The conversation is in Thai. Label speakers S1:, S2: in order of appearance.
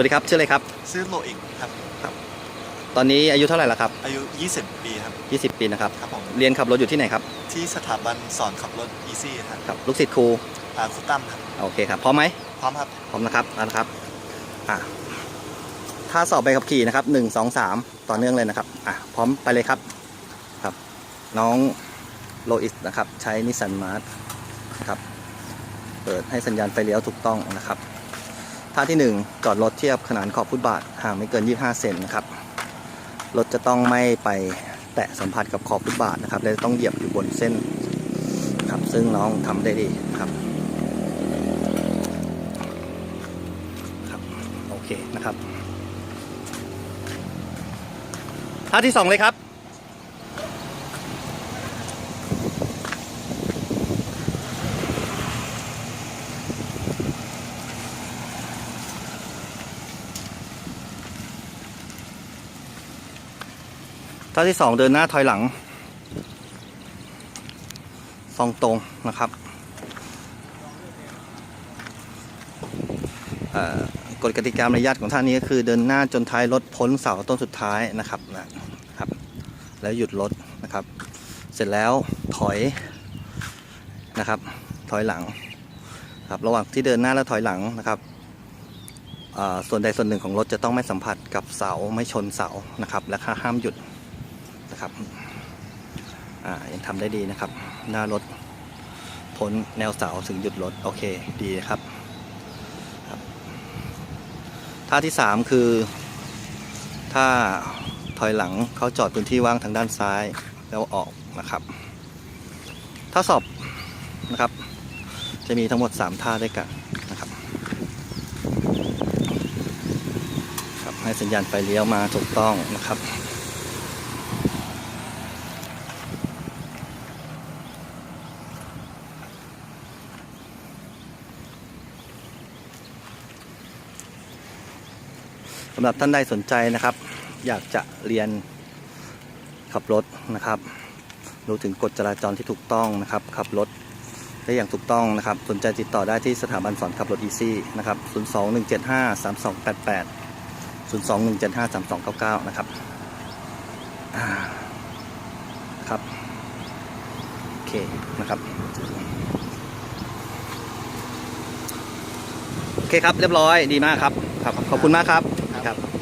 S1: วัสดีครับชื่ออะไรครับ
S2: ชื่อโลอิกครับ
S1: ตอนนี้อายุเท่าไหร่แล้วครั
S2: อายุ 20 ปีครับ
S1: บ 20 ปีนะครับ
S2: ครับผม
S1: เรียนขับรถอยู่ที่ไหนครับ
S2: ที่สถาบันสอนขับรถ Easy ครับ
S1: ครับ ลูกศิษย์ครู
S2: อาคุตั้มครับ
S1: โอเคครับ พร้อมไหม
S2: พร้อมครับ
S1: พร้อมนะครับเอาละครับอะถ้าสอบใบขับขี่นะครับหนึ่งสองสามต่อเนื่องเลยนะครับอะพร้อมไปเลยครับครับ น้องโลอิสนะครับ ใช้นิสสันมาร์ครับ เปิดให้สัญญาณไฟเลี้ยวถูกต้องนะครับ ท่าที่หนึ่งจอดรถเทียบขนานขอบฟุตบาทห่างไม่เกิน 25 เซนนะครับ รถจะต้องไม่ไปแตะสัมผัสกับขอบฟุตบาทนะครับ และต้องเหยียบอยู่บนเส้นครับ ซึ่งน้องทำได้ดีครับครับ โอเคนะครับท่าที่สองเลยครับ ท่าที่สองเดินหน้าถอยหลังซองตรงนะครับกฎกติกามารยาทของท่านนี้ก็คือเดินหน้าจนท้ายรถพ้นเสาต้นสุดท้ายนะครับนะครับ แล้วหยุดรถนะครับ เสร็จแล้วถอยนะครับ ถอยหลังครับระหว่างที่เดินหน้าและถอยหลังนะครับส่วนใดส่วนหนึ่งของรถจะต้องไม่สัมผัสกับเสาไม่ชนเสานะครับ และห้ามหยุด นะครับอ่ายังทำได้ดีนะครับ หน้ารถพ้นแนวเสาถึงหยุดรถ โอเคดีครับท่าที่สามคือ ถ้าถอยหลังเขาจอดพื้นที่ว่างทางด้านซ้ายแล้วออกนะครับ ถ้าสอบนะครับ จะมีทั้งหมด 3 ท่าด้วยกันนะครับครับให้สัญญาณไฟเลี้ยวมาถูกต้องนะครับ สำหรับท่านใดสนใจนะครับ อยากจะเรียนขับรถนะครับรู้ถึงกฎจราจรที่ถูกต้องนะครับ ขับรถได้อย่างถูกต้องนะครับ สนใจติดต่อได้ที่สถาบันสอนขับรถ Easy นะครับ 021753288 021753299 นะครับครับโอเคนะครับโอเคครับเรียบร้อยดีมากครับครับ ขอบคุณมากครับ ครับ